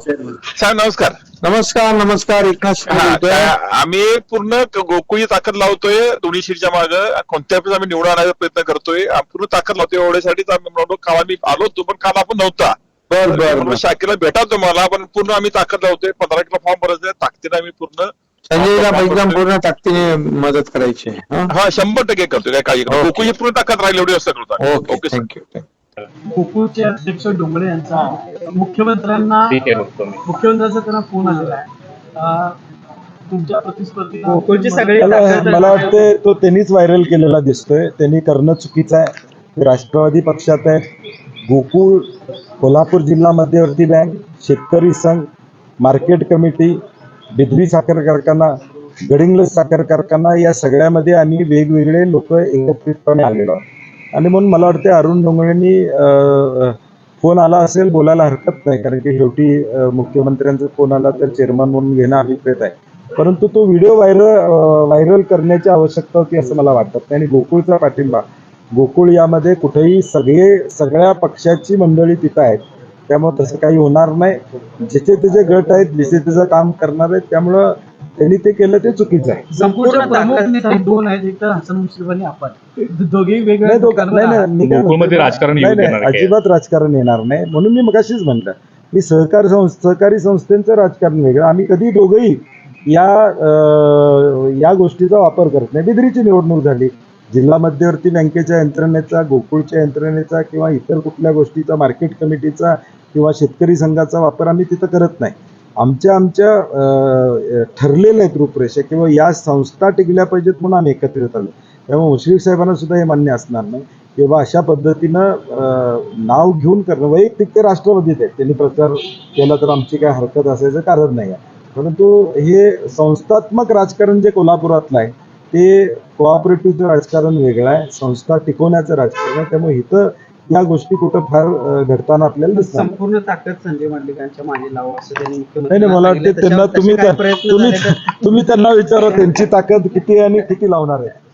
साहेब नमस्कार. नमस्कार नमस्कार एकनाथ शिंदे आम्ही पूर्ण गोकुळी ताकद लावतोय दोन्ही सीटच्या माग. कोणत्या पण आम्ही निवडून आणायचा प्रयत्न करतोय. पूर्ण ताकद लावतोय एवढ्यासाठीच आम्ही काल आम्ही आलो होतो पण काल आपण नव्हता. बर शाखेला भेटा तुम्हाला पण पूर्ण आम्ही ताकद लावतोय. पंधरा किलो फॉर्म भरायचे ताकदीने आम्ही पूर्ण. संजयला एकदम पूर्ण ताकदीने मदत करायची. हं? शंभर टक्के करतोय काय काळजी. गोकुळी पूर्ण ताकद राहील एवढी असं करतो ओके थँक्यू गोकुळचे अध्यक्ष डोंगरे यांचा मुख्यमंत्र्यांना मुख्यमंत्र्यांचा त्यांना फोन आलेला आहे. तुमच्या प्रतिस्पर्धी सगळी मला वाटतं तो त्यांनीच व्हायरल केलेला दिसतोय. त्यांनी करणं चुकीचं आहे. ते राष्ट्रवादी पक्षात आहे. गोकुळ कोल्हापूर जिल्हा मध्यवर्ती बँक शेतकरी संघ मार्केट कमिटी बिद्री साखर कारखाना गडिंग्लज साखर कारखाना या सगळ्यामध्ये आम्ही वेगवेगळे लोक एकत्रितपणे आलेलो आहोत. आणि म्हणून मला वाटते अरुण डोंगरेंनी फोन आला असेल बोलायला हरकत नाही. कारण की शेवटी मुख्यमंत्र्यांचा फोन आला तर चेअरमन म्हणून घेणं अभिप्रेत आहे. परंतु तो व्हिडिओ व्हायरल व्हायरल करण्याची आवश्यकता होती असं मला वाटत. नाही आणि गोकुळचा पाठिंबा. गोकुळ यामध्ये कुठेही सगळे सगळ्या पक्षाची मंडळी तिथं आहेत. त्यामुळे तसं काही होणार नाही. जिथे त्याचे गट आहेत जिथे त्याचं काम करणार आहेत त्यामुळं त्यांनी ते केलं ते चुकीचं आहे. संपूर्ण ताकद- दोन आहेत एक तर हसन मुश्रीफ आणि आपण दोघेही वेगवेगळ्या नाही तो ठिकाणावर नाही नाही आहेत. मी काय गोकुळमध्ये म्हणतो, राजकारण नाही, नाही, देणार काय? अजिबात राजकारण येणार नाही. म्हणून मी मगाशीच म्हणलं की सहकार संस्थ सहकारी संस्थेचं राजकारण वेगळं आम्ही कधी दोघंही या अं, या गोष्टीचा वापर करत नाही. बिद्रीची निवडणूक झाली. जिल्हा मध्यवर्ती बँकेच्या यंत्रणेचा गोकुळच्या यंत्रणेचा किंवा इतर कुठल्या गोष्टीचा मार्केट कमिटीचा किंवा शेतकरी संघाचा वापर आम्ही तिथं करत नाही. आमच्या आमच्या ठरलेल्या आहेत रूपरेषा किंवा या संस्था टिकल्या पाहिजेत म्हणून आम्ही एकत्रित आलो. त्यामुळे मुश्रीफ साहेबांना सुद्धा हे मान्य असणार नाही. किंवा अशा पद्धतीनं नाव घेऊन करणं वैयक्तिक ते राष्ट्रवादीत आहेत. त्यांनी प्रचार केला तर आमची काय हरकत असायचं कारण नाही आहे. परंतु हे संस्थात्मक राजकारण जे कोल्हापुरातलं आहे ते कोऑपरेटिव्हचं राजकारण वेगळं आहे. संस्था टिकवण्याचं राजकारण आहे. त्यामुळे इथं या गोष्टी कुठं फार घडताना आपल्याला दिसतात संपूर्ण ताकद संजय मांडलिकांच्या मागे लावा असं त्यांनी नाही नाही मला वाटतं त्यांना. तुम्ही तुम्ही त्यांना विचारा त्यांची ताकद किती आहे आणि किती लावणार आहे